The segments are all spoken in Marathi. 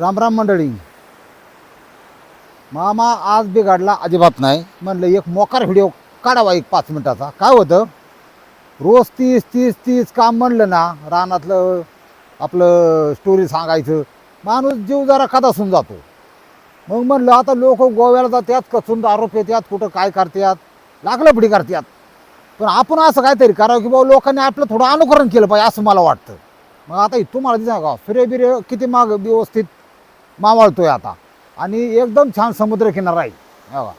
राम राम मंडळी. मामा आज बिघडला अजिबात नाही. म्हणलं एक मोकार व्हिडिओ काढावा एक पाच मिनटाचा. काय होतं? रोज तीस तीस तीस काम म्हणलं ना रानातलं आपलं स्टोरी सांगायचं. माणूस जीव जरा कदासून जातो. मग म्हणलं आता लोक गोव्याला जातात कचून आरोप येतात कुठं काय करतात? लागलं पिढी करतात. पण आपण असं काहीतरी करावं की बाबा लोकांनी आपलं थोडं अनुकरण केलं पाहिजे असं मला वाटतं. मग आता तुम्हाला दिसा का? फिरे बिरे किती माग व्यवस्थित मावळतोय आता. आणि एकदम छान समुद्रकिनारा आहे. बघा.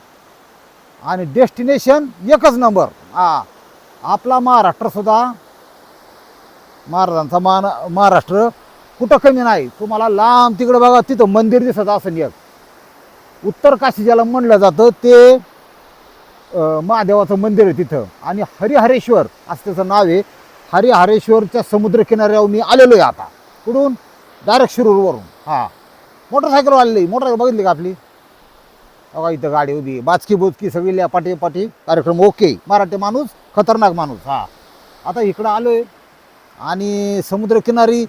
आणि डेस्टिनेशन एकच नंबर. हा. आपला महाराष्ट्रसुद्धा महाराजांचा मान महाराष्ट्र कुठं कमी नाही. तुम्हाला लांब तिकडं बघा तिथं मंदिर दिसत असं एक. उत्तर काशी ज्याला म्हणलं जातं ते महादेवाचं मंदिर आहे तिथं. आणि हरिहरेश्वर असं त्याचं नाव आहे. हरिहरेश्वरच्या समुद्रकिनाऱ्यावर मी आलेलो आहे आता. कुठून? डायरेक्ट शिरूरवरून. हां. मोटरसायकल आलेली मोटरसायकल बघितली का आपली? बघा इथं गाडी उभी बाचकी बुचकी सगळी लिया पाठी पाठी कार्यक्रम ओके. मराठी माणूस खतरनाक माणूस. हा. आता इकडं आलोय. आणि समुद्रकिनारी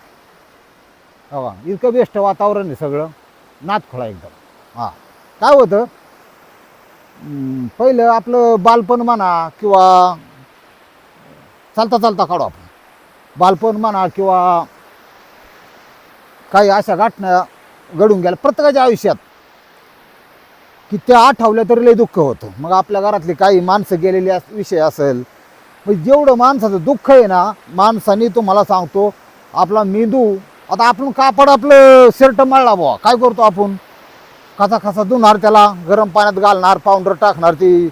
हवा. इतकं बेस्ट वातावरण आहे सगळं. नातखोळा एकदम. हां. काय होतं? पहिलं आपलं बालपण म्हणा किंवा चालता चालता काढू आपण. बालपण म्हणा किंवा काही अशा घटना घडून गेला. प्रत्येकाच्या आयुष्यात की त्या आठवल्या तरी लय दुःख होतं. मग आपल्या घरातली काही माणसं गेलेली अस- विषय असेल. मग जेवढं माणसाचं दुःख आहे ना माणसाने तुम्हाला सांगतो आपला मेंदू आता आपण कापड आपलं शर्ट मळला बुवा. काय करतो आपण? कसा कसा धुणार त्याला गरम पाण्यात घालणार पावडर टाकणार ती.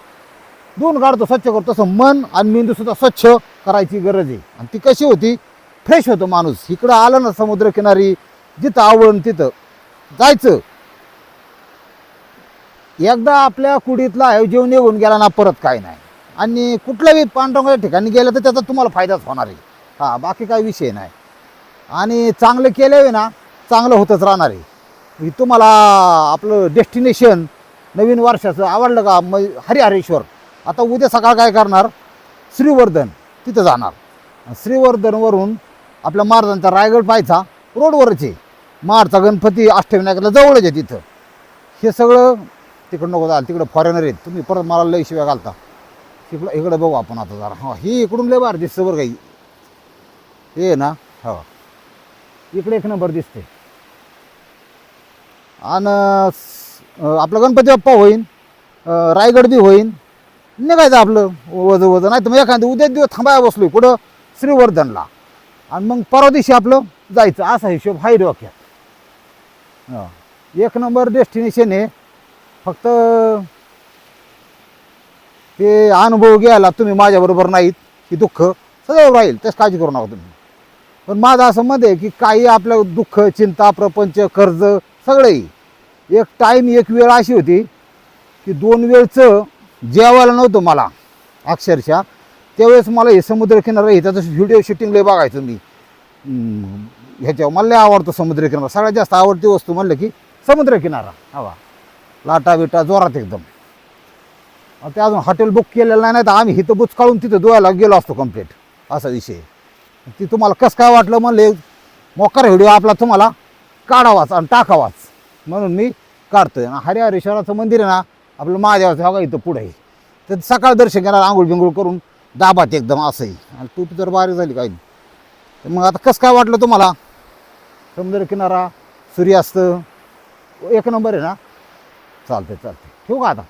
धुवून काढतो स्वच्छ करतो. तसं मन आणि मेंदू सुद्धा स्वच्छ करायची गरज आहे. आणि ती कशी होती? फ्रेश होतो माणूस. इकडं आलं ना समुद्रकिनारी जिथं आवडून तिथं. जायचं. एकदा आपल्या कुडीतला आहे निघून गेला ना परत काय नाही. आणि कुठल्याही पांडुरंगाच्या ठिकाणी गेलं तर त्याचा तुम्हाला फायदाच होणार आहे. हा बाकी काही विषय नाही. आणि चांगलं केलं ना चांगलं होतच राहणार आहे. म्हणजे तुम्हाला आपलं डेस्टिनेशन नवीन वर्षाचं आवडलं का मग हरिहरेश्वर. आता उद्या सकाळ काय करणार? श्रीवर्धन तिथं जाणार. श्रीवर्धनवरून आपल्या महाराजांचा रायगड पाहायचा रोडवरच आहे गणपती अष्टविनायकाला जवळच आहे तिथं. हे सगळं तिकडं नको जाल तिकडं फॉरेनर आहेत. तुम्ही परत मला लय शिव्या घालता. तिकडं इकडं बघू आपण आता जरा. हां ही इकडून लय बार दिसतं बरं काही. हे ना हो. इकडे एक नंबर दिसते. आणि आपलं गणपती बाप्पा होईन रायगड बी होईन. निघायचं आपलं वज वज. नाही तर मग एखादं उद्या दिवस थांबायला बसलो कुठं? श्रीवर्धनला. आणि मग परवा दिवशी आपलं जायचं. असा हिशोब हाय डोक्यात. एक नंबर डेस्टिनेशन आहे. फक्त ते अनुभव घ्यायला तुम्ही माझ्याबरोबर नाहीत की दुःख सदैव राहील त्याच काळजी करू नका तुम्ही. पण माझं असं मत आहे की काही आपलं दुःख चिंता प्रपंच कर्ज सगळंही एक टाईम एक वेळ अशी होती की दोन वेळचं जेवायला नव्हतं मला अक्षरशः. त्यावेळेस मला हे समुद्रकिनारा हे त्याचं व्हिडिओ शूटिंग लय बघायचं मी. ह्याच्यावर मला लय आवडतो समुद्रकिनारा सगळ्यात जास्त आवडती वस्तू म्हणलं की समुद्रकिनारा हवा. लाटा बिटा जोरात एकदम. ते अजून हॉटेल बुक केलेलं नाही तर आम्ही इथं बुचकाळून तिथं धुवायला गेलो असतो कंप्लीट असा विषय. ती तुम्हाला कसं काय वाटलं म्हणले मोकार व्हिडिओ आपला तुम्हाला काढावाच आणि टाकावाच. म्हणून मी काढतोय. आणि हरिहरेश्वराचं मंदिर आहे ना आपलं महादेवाचं हवा इथं पुढे आहे. तर सकाळ दर्शन घेणार आंघोळ बिंघोळ करून दाबात एकदम असंही आणि तूप जर बारीक झाली काही नाही. मग आता कसं काय वाटलं तुम्हाला? समुद्र किनारा सूर्यास्त एक नंबर आहे ना? चालते चालते ठेवू का आता?